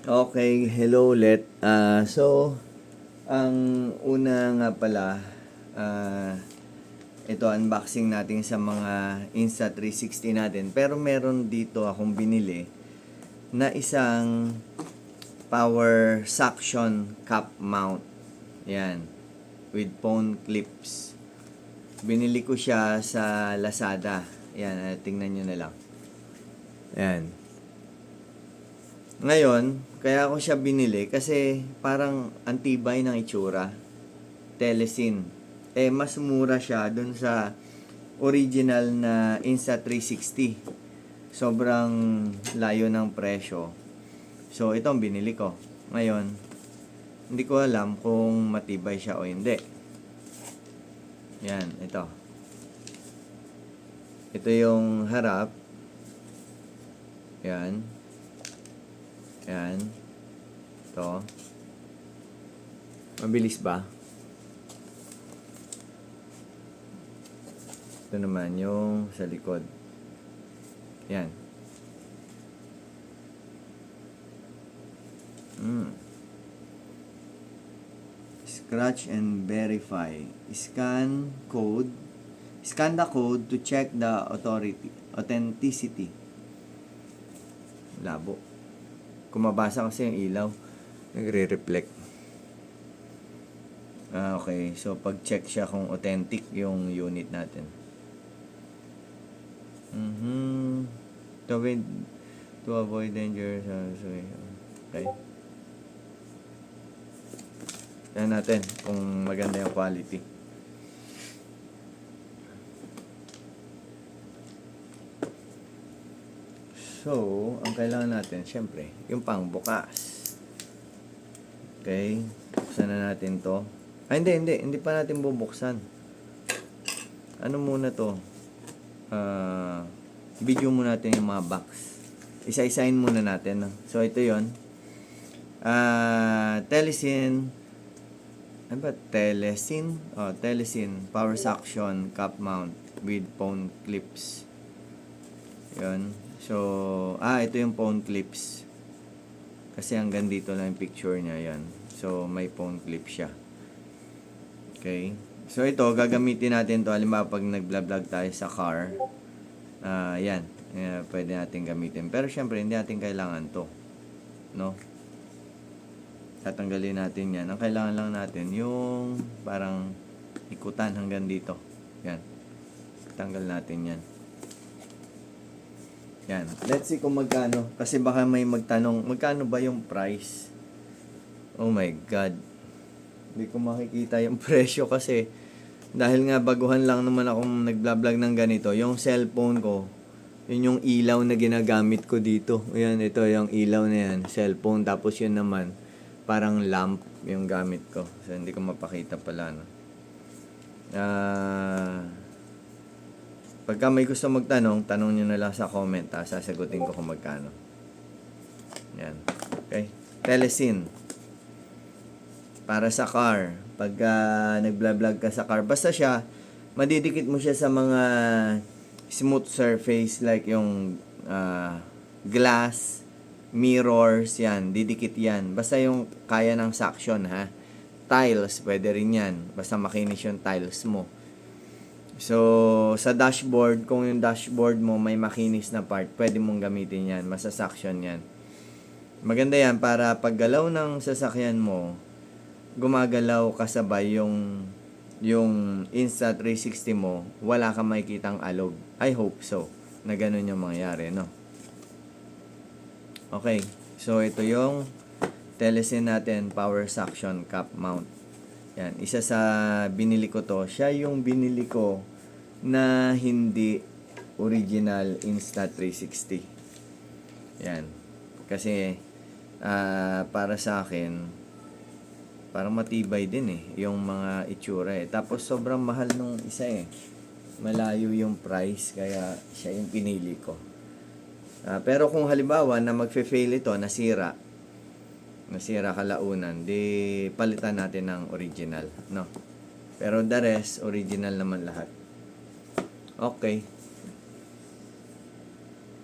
Okay, hello ulit. Ah, so, ang una nga pala, ah, ito unboxing natin sa mga Insta360 natin. Pero meron dito akong binili na isang power suction cap mount. Yan. With phone clips. Binili ko siya sa Lazada. Yan, ah, tingnan nyo na lang. Yan. Ngayon, kaya ako siya binili kasi parang antibay ng itsura. Telesin. Eh, mas mura siya dun sa original na Insta360. Sobrang layo ng presyo. So, ito ang binili ko. Ngayon, hindi ko alam kung matibay siya o hindi. Yan, ito. Ito yung harap. Yan. Yan. Ito. Mabilis ba? Ito naman yung sa likod. Yan. Mm. Scratch and verify. Scan code. Scan the code to check the authority authenticity. Labo. Kung mabasa kasi yung ilaw, nagre-reflect. Ah, okay. So, pag-check siya kung authentic yung unit natin. Mhm. To, avoid, to avoid danger. So, so, okay. Yan natin kung maganda yung quality. So, ang kailangan natin, syempre, yung pangbukas. Okay? Buksan na natin to. Ay, hindi, hindi. Hindi pa natin bubuksan. Ano muna to? Ah, video muna natin yung mga box. Isa-isahin muna natin. No? So, ito yon Ah, Telesin. Ano ba? Telesin? Oh, Telesin. Power suction cap mount with phone clips. Yun. So, ah, ito yung phone clips. Kasi hanggang dito lang yung picture niya, yan. So, may phone clip siya. Okay. So, ito, gagamitin natin to Halimbawa, pag nag-vlog tayo sa car, ah, yan. Eh, pwede natin gamitin. Pero, syempre, hindi natin kailangan to. No? Tatanggalin natin yan. Ang kailangan lang natin, yung parang ikutan hanggang dito. Yan. Tanggal natin yan. Yan. Let's see kung magkano. Kasi baka may magtanong, magkano ba yung price? Oh my God. Hindi ko makikita yung presyo kasi dahil nga baguhan lang naman akong nagblog ng ganito. Yung cellphone ko, yun yung ilaw na ginagamit ko dito. Ayan, ito yung ilaw na yan. Cellphone. Tapos yun naman, parang lamp yung gamit ko. So, hindi ko mapakita pala, no? Ah... Pagka may gusto magtanong, tanong nyo na lang sa comment ha. Sasagutin ko kung magkano. Yan. Okay. Telesin. Para sa car. Pagka nagblog ka sa car. Basta siya, madidikit mo siya sa mga smooth surface like yung ah, glass, mirrors, yan. Didikit yan. Basta yung kaya ng suction ha. Tiles, pwede rin yan. Basta makinis yung tiles mo. So, sa dashboard, kung yung dashboard mo may makinis na part, pwede mong gamitin yan. Masasuction yan. Maganda yan para paggalaw ng sasakyan mo, gumagalaw kasabay yung yung Insta360 mo, wala kang makikitang alog. I hope so, na ganun yung mangyari, no? Okay, so ito yung Telesin natin power suction cap mount. Yan, isa sa binili ko to, siya yung binili ko na hindi original Insta360. Yan. Kasi ah, para sa akin parang matibay din eh yung mga itsura eh. Tapos sobrang mahal nung isa eh. Malayo yung price kaya siya yung pinili ko. Ah, pero kung halimbawa na magfe-fail ito, nasira, nasira kalaunan, di palitan natin ng original, no? Pero the rest, original naman lahat. Okay.